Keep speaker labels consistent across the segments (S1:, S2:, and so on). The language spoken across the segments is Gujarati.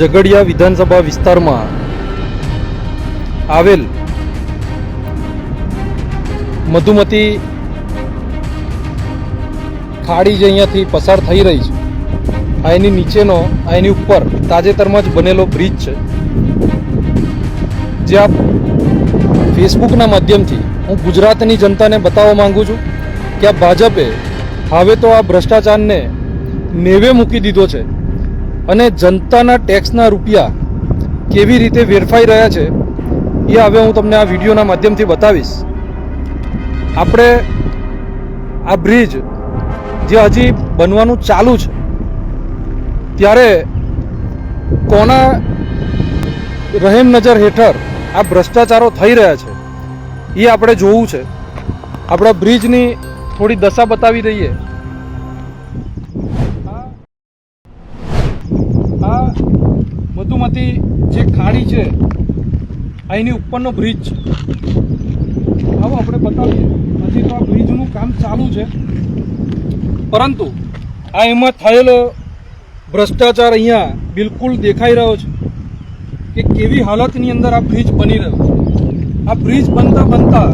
S1: ઝઘડિયા વિધાનસભા વિસ્તારમાં આવેલ મધુમતી ખાડી જે અહીંયાથી પસાર થઈ રહી છે, આ એની નીચેનો, આ એની ઉપર તાજેતરમાં જ બનેલો બ્રિજ છે. જે આપ ફેસબુકના માધ્યમથી હું ગુજરાતની જનતાને બતાવવા માગું છું કે આ ભાજપે હવે તો આ ભ્રષ્ટાચારને નેવે મૂકી દીધો છે. અને જનતાના ટેક્સના રૂપિયા કેવી રીતે વેરફાઈ રહ્યા છે, એ હવે હું તમને આ વિડીયોના માધ્યમથી બતાવીશ. આપણે આ બ્રિજ જે હજી બનવાનું ચાલુ છે, ત્યારે કોના રહેમ નજર હેઠળ આ ભ્રષ્ટાચારો થઈ રહ્યા છે, એ આપણે જોવું છે. આપણા બ્રિજની થોડી દશા બતાવી દઈએ. જે છે. એની ઉપરનો બ્રિજ છે આવો આપણે બતાવીએ. હજી તો આ બ્રિજનું કામ ચાલુ છે. પરંતુ આ એમાં થયેલો ભ્રષ્ટાચાર અહીંયા બિલકુલ દેખાઈ રહ્યો છે કે કેવી હાલતની અંદર આ બ્રિજ બની રહ્યો છે. આ બ્રિજ બનતા બનતા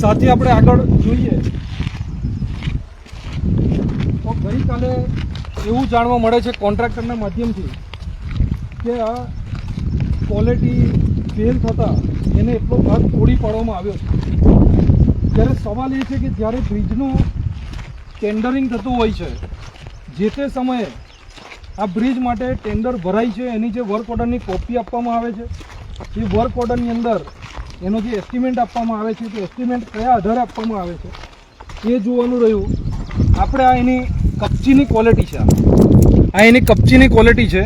S1: સાથે આપણે આગળ જોઈએ. તો ગઈકાલે એવું જાણવા મળે છે કોન્ટ્રાક્ટરના માધ્યમથી કે આ ક્વોલિટી ફેલ થતાં એને એટલો ભાગ તોડી પાડવામાં આવ્યો છે. ત્યારે સવાલ એ છે કે જ્યારે બ્રિજનું ટેન્ડરિંગ થતું હોય છે, જે તે સમયે આ બ્રિજ માટે ટેન્ડર ભરાય છે, એની જે વર્ક ઓર્ડરની કોપી આપવામાં આવે છે, એ વર્ક ઓર્ડરની અંદર એનો જે એસ્ટિમેટ આપવામાં આવે છે, તે એસ્ટિમેટ કયા આધારે આપવામાં આવે છે, એ જોવાનું રહ્યું. આપણે આ એની કપચીની ક્વોલિટી છે. આ. એની કપચીની ક્વોલિટી છે.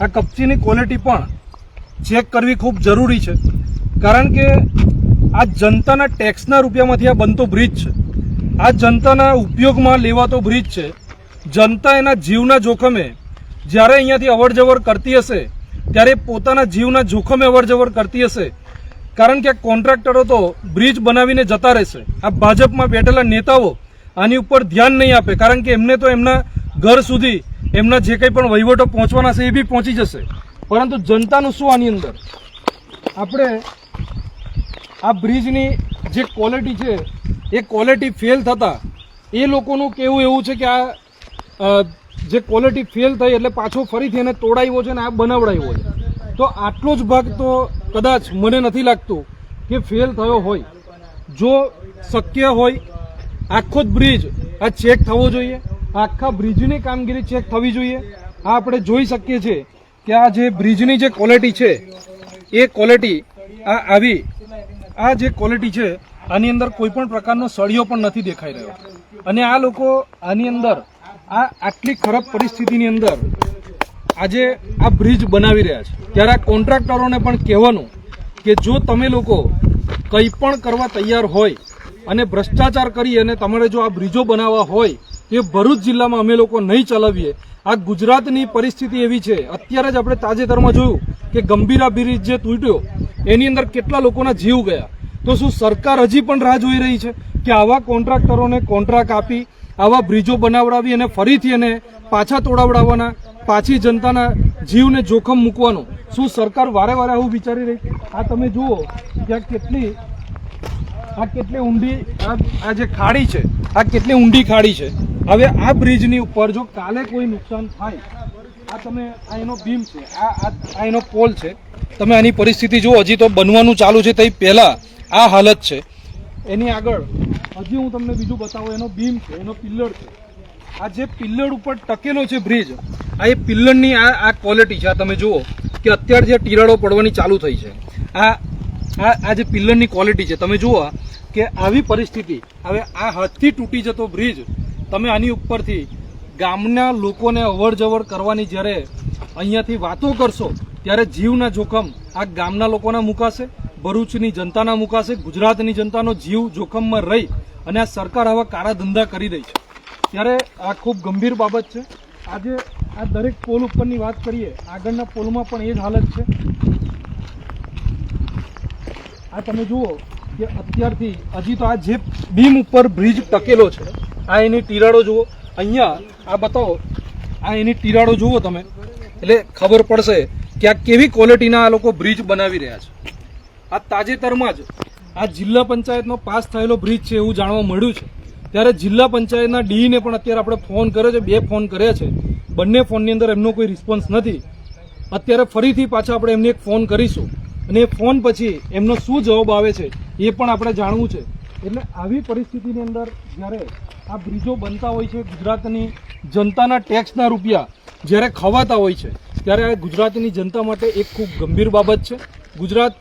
S1: આ કપચીની ક્વોલિટી પણ ચેક કરવી ખૂબ જરૂરી છે. કારણ કે આ જનતાના ટેક્સના રૂપિયામાંથી આ બનતો બ્રિજ છે. આ જનતાના ઉપયોગમાં લેવાતો બ્રિજ છે. જનતા એના જીવના જોખમે જ્યારે અહીંયાથી અવરજવર કરતી હશે, ત્યારે પોતાના જીવના જોખમે અવરજવર કરતી હશે. કારણ કે કોન્ટ્રાક્ટરો તો બ્રિજ બનાવીને જતા રહેશે. આ ભાજપમાં બેઠેલા નેતાઓ આની ઉપર ધ્યાન નહીં આપે. કારણ કે એમને તો એમના ઘર સુધી એમના જે કંઈ પણ વહીવટો પહોંચવાના છે એ બી પહોંચી જશે. પરંતુ જનતાનું શું આની અંદર? આપણે આ બ્રિજની જે ક્વોલિટી છે, એ ક્વોલિટી ફેલ થતાં એ લોકોનું કેવું એવું છે કે આ જે ક્વોલિટી ફેલ થઈ એટલે પાછો ફરીથી એને તોડાવ્યો છે અને આ બનાવડાવ્યો છે. તો આટલો જ ભાગ તો કદાચ મને નથી લાગતું કે ફેલ થયો હોય. જો શક્ય હોય, આખો જ બ્રિજ આ ચેક થવો જોઈએ. આખા બ્રિજની કામગીરી ચેક થવી જોઈએ. આ આપણે જોઈ શકીએ છીએ કે આ જે બ્રિજની જે ક્વોલિટી છે, એ ક્વોલિટી આ આવી, આ જે ક્વોલિટી છે, આની અંદર કોઈ પણ પ્રકારનો સળિયો પણ નથી દેખાઈ રહ્યો. અને આ લોકો આની અંદર, આ આટલી ખરાબ પરિસ્થિતિની અંદર આજે આ બ્રિજ બનાવી રહ્યા છે. ત્યારે આ કોન્ટ્રાક્ટરોને પણ કહેવાનું કે જો તમે લોકો કંઈ પણ કરવા તૈયાર હોય અને ભ્રષ્ટાચાર કરી અને તમારે જો આ બ્રિજો બનાવવા હોય એ ભરૂચ જિલ્લામાં અમે લોકો નહીં ચલાવીએ. આ ગુજરાતની પરિસ્થિતિ એવી છે, અત્યારે જ આપણે તાજેતરમાં જોયું કે ગંભીરા બ્રિજ જે તૂટ્યો, એની અંદર કેટલા લોકોના જીવ ગયા. તો શું સરકાર હજી પણ રાહ જોઈ રહી છે કે આવા કોન્ટ્રાક્ટરોને કોન્ટ્રાક્ટ આપી, આવા બ્રિજો બનાવડાવી અને ફરીથી એને પાછા તોડાવડાવવાના, પાછી જનતાના જીવને જોખમ મૂકવાનું? શું સરકાર વારે વારે આવું વિચારી રહી આ તમે જુઓ કે આ કેટલી આ કેટલી ઊંડી આ જે ખાડી છે, આ કેટલી ઊંડી ખાડી છે. હવે આ બ્રિજની ઉપર જો કાલે કોઈ નુકસાન થાય, આ તમે, આ એનો બીમ છે, આ આ એનો પોલ છે, તમે આની પરિસ્થિતિ જુઓ, હજી તો બનવાનું ચાલુ છે તે પહેલાં આ હાલત છે. એની આગળ, હજી હું તમને બીજું બતાવું, એનો બીમ છે, એનો પિલ્લર છે. આ જે પિલ્લર ઉપર ટકેલો છે બ્રિજ, આ એ પિલ્લરની આ આ ક્વોલિટી છે. આ તમે જુઓ કે અત્યારે જે તિરાડો પડવાની ચાલુ થઈ છે. આ આ આ જે પિલ્લરની ક્વોલિટી છે. તમે જુઓ કે આવી પરિસ્થિતિ, હવે આ હાથથી તૂટી જતો બ્રિજ તમે આની ઉપરથી ગામના લોકોને અવર જવર કરવાની જ્યારે અહીંયાથી વાતો કરશો, ત્યારે જીવના જોખમ આ ગામના લોકોના મુકાશે, ભરૂચની જનતાના મુકાશે, ગુજરાતની જનતાનો જીવ જોખમમાં રહી અને આ સરકાર હવે કાળા ધંધા કરી રહી છે. ત્યારે આ ખૂબ ગંભીર બાબત છે. આજે આ દરેક પોલ ઉપરની વાત કરીએ, આગળના પોલમાં પણ એ જ હાલત છે. આ તમે જુઓ કે અત્યારથી હજી તો આ જે બીમ ઉપર બ્રિજ ટકેલો છે. આ એની તિરાડો જુઓ. અહીંયા, આ બતાવો. આ એની તિરાડો જુઓ તમે. એટલે ખબર પડશે કે આ કેવી ક્વોલિટીના આ લોકો બ્રિજ બનાવી રહ્યા છે. આ તાજેતરમાં જ આ જિલ્લા પંચાયતનો પાસ થયેલો બ્રિજ છે એવું જાણવા મળ્યું છે. ત્યારે જિલ્લા પંચાયતના ડીઈને પણ અત્યારે આપણે ફોન કર્યો છે, બે ફોન કર્યા છે. બંને ફોનની અંદર એમનો કોઈ રિસ્પોન્સ નથી. અત્યારે ફરીથી પાછા આપણે એમને એક ફોન કરીશું. અને એ ફોન પછી એમનો શું જવાબ આવે છે એ પણ આપણે જાણવું છે. એટલે આવી પરિસ્થિતિની અંદર જ્યારે આ બ્રિજો બનતા હોય છે ગુજરાતની જનતાના ટેક્સના રૂપિયા જ્યારે ખવાતા હોય છે, ત્યારે ગુજરાતની જનતા માટે એક ખૂબ ગંભીર બાબત છે. ગુજરાત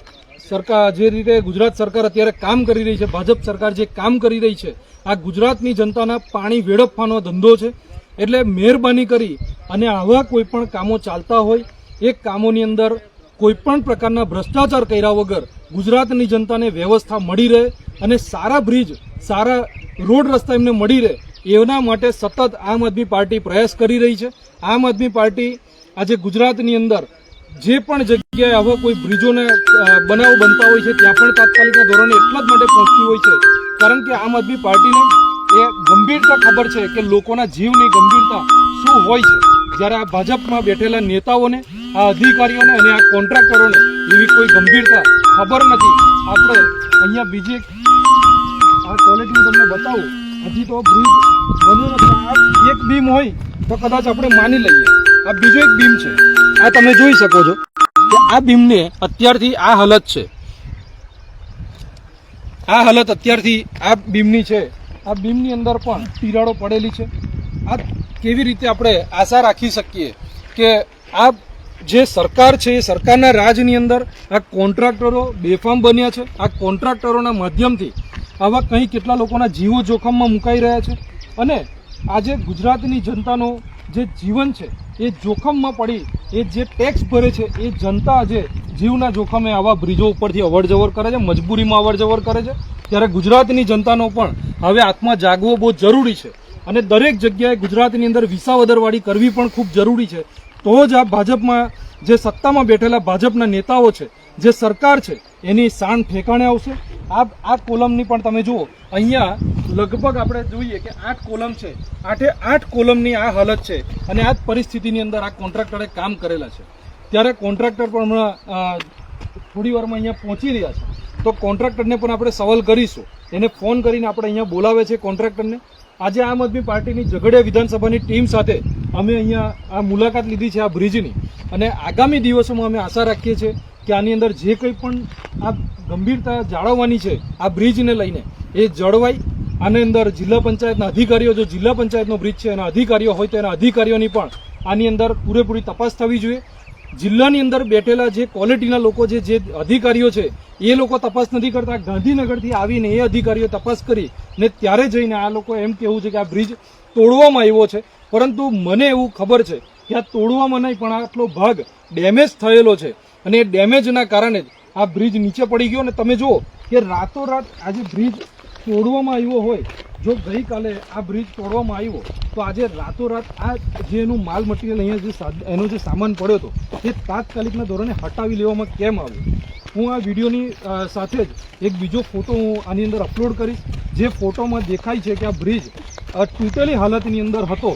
S1: સરકાર જે રીતે ગુજરાત સરકાર અત્યારે કામ કરી રહી છે, ભાજપ સરકાર જે કામ કરી રહી છે, આ ગુજરાતની જનતાના પાણી વેડફવાનો ધંધો છે. એટલે મહેરબાની કરી અને આવા કોઈ પણ કામો ચાલતા હોય, એ કામોની અંદર કોઈપણ પ્રકારના ભ્રષ્ટાચાર કર્યા વગર ગુજરાતની જનતાને વ્યવસ્થા મળી રહે અને સારા બ્રિજ, સારા રોડ રસ્તા એમને મળી રહે, એના માટે સતત આમ આદમી પાર્ટી પ્રયાસ કરી રહી છે. આમ આદમી પાર્ટી આજે ગુજરાતની અંદર જે પણ જગ્યાએ આવા કોઈ બ્રિજોને બનાવ બનતા હોય છે, ત્યાં પણ તાત્કાલિકના ધોરણે એટલા જ માટે પહોંચતી હોય છે. કારણ કે આમ આદમી પાર્ટીને એ ગંભીરતા ખબર છે કે લોકોના જીવની ગંભીરતા શું હોય છે. જ્યારે આ ભાજપમાં બેઠેલા નેતાઓને, આ અધિકારીઓને અને આ કોન્ટ્રાક્ટરોને એવી કોઈ ગંભીરતા ખબર નથી. આપણે અહીંયા બીજી આ કોલેજનું તમને બતાવું. હજી તો બ્રિજ બન્યો નથી. આ એક બીમ હોય તો કદાચ આપણે માની લઈએ. આ બીજો એક બીમ છે. આ તમે જોઈ શકો છો કે આ બીમને અત્યારથી આ હાલત છે. આ હાલત અત્યારથી આ બીમની છે. આ બીમની અંદર પણ તિરાડો પડેલી છે. આ કેવી રીતે આપણે આશા રાખી શકીએ કે આ જે સરકાર છે, એ સરકારના રાજની અંદર આ કોન્ટ્રાક્ટરો બેફામ બન્યા છે. આ કોન્ટ્રાક્ટરોના માધ્યમથી આવા કંઈ કેટલા લોકોના જીવો જોખમમાં મુકાઈ રહ્યા છે અને આજે ગુજરાતની જનતાનો જે જીવન છે, એ જોખમમાં પડી, એ જે ટેક્સ ભરે છે, એ જનતા આજે જીવના જોખમે આવા બ્રિજો ઉપરથી અવર જવર કરે છે, મજબૂરીમાં અવર જવર કરે છે. ત્યારે ગુજરાતની જનતાનો પણ હવે આત્મા જાગવો બહુ જરૂરી છે. અને દરેક જગ્યાએ ગુજરાતની અંદર વિસાવદરવાળી કરવી પણ ખૂબ જરૂરી છે. તો જ આ ભાજપમાં જે સત્તામાં બેઠેલા ભાજપના નેતાઓ છે, જે સરકાર છે, એની શાન ઠેકાણે આવશે. આ આ કોલમની પણ તમે જુઓ, અહીંયા લગભગ આપણે જોઈએ કે આઠ કોલમ છે. આઠે આઠ કોલમની આ હાલત છે અને આ પરિસ્થિતિની અંદર આ કોન્ટ્રાક્ટરે કામ કરેલા છે. ત્યારે કોન્ટ્રાક્ટર પણ હમણાં થોડી વારમાં અહીંયા પહોંચી રહ્યા છે. તો કોન્ટ્રાક્ટરને પણ આપણે સવાલ કરીશું. એને ફોન કરીને આપણે અહીંયા બોલાવે છે કોન્ટ્રાક્ટરને. આજે આમ આદમી પાર્ટીની ઝઘડિયા વિધાનસભાની ટીમ સાથે અમે અહીંયા આ મુલાકાત લીધી છે આ બ્રિજની. અને આગામી દિવસોમાં અમે આશા રાખીએ છીએ કે આની અંદર જે કંઈ પણ આ ગંભીરતા જાળવવાની છે આ બ્રિજને લઈને, એ જળવાય આની અંદર જિલ્લા પંચાયતના અધિકારીઓ, જો જિલ્લા પંચાયતનો બ્રિજ છે એના અધિકારીઓ હોય તો એના અધિકારીઓની પણ આની અંદર પૂરેપૂરી તપાસ થવી જોઈએ. જિલ્લાની અંદર બેઠેલા જે ક્વોલિટીના લોકો છે, જે અધિકારીઓ છે, એ લોકો તપાસ નથી કરતા. ગાંધીનગરથી આવીને એ અધિકારીઓ તપાસ કરી ને ત્યારે જઈને આ લોકો એમ કહેવું છે કે આ બ્રિજ તોડવામાં આવ્યો છે. પરંતુ મને એવું ખબર છે કે આ તોડવામાં નહીં, પણ આટલો ભાગ ડેમેજ થયેલો છે. અને એ ડેમેજના કારણે જ આ બ્રિજ નીચે પડી ગયો. અને તમે જુઓ કે રાતોરાત આજે બ્રિજ તોડવામાં આવ્યો હોય, જો ગઈકાલે આ બ્રિજ તોડવામાં આવ્યો, તો આજે રાતોરાત આ જે એનું માલ મટીરિયલ અહીંયા જે એનો જે સામાન પડ્યો હતો એ તાત્કાલિકના ધોરણે હટાવી લેવામાં કેમ આવ્યો? હું આ વિડીયોની સાથે જ એક બીજો ફોટો હું આની અંદર અપલોડ કરીશ. જે ફોટોમાં દેખાય છે કે આ બ્રિજ તૂટેલી હાલતની અંદર હતો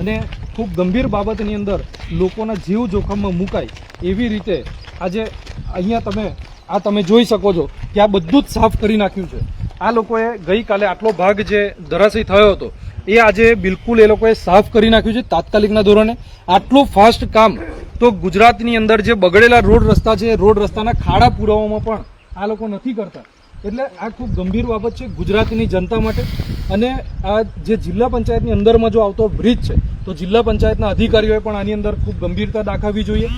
S1: અને ખૂબ ગંભીર બાબતની અંદર લોકોના જીવ જોખમમાં મુકાય એવી રીતે આજે અહીંયા તમે, આ તમે જોઈ શકો છો કે આ બધું જ સાફ કરી નાખ્યું છે. આ લોકોએ ગઈકાલે આટલો ભાગ જે ધરાશય થયો હતો, એ આજે બિલકુલ એ લોકોએ સાફ કરી નાખ્યું છે તાત્કાલિકના ધોરણે. આટલું ફાસ્ટ કામ તો ગુજરાતની અંદર જે બગડેલા રોડ રસ્તા છે, રોડ રસ્તાના ખાડા પુરાવામાં પણ આ લોકો નથી કરતા. એટલે આ ખૂબ ગંભીર બાબત છે ગુજરાતની જનતા માટે. અને આ જે જિલ્લા પંચાયતની અંદરમાં જો આવતો બ્રિજ છે, તો જિલ્લા પંચાયતના અધિકારીઓએ પણ આની અંદર ખૂબ ગંભીરતા દાખવવી જોઈએ.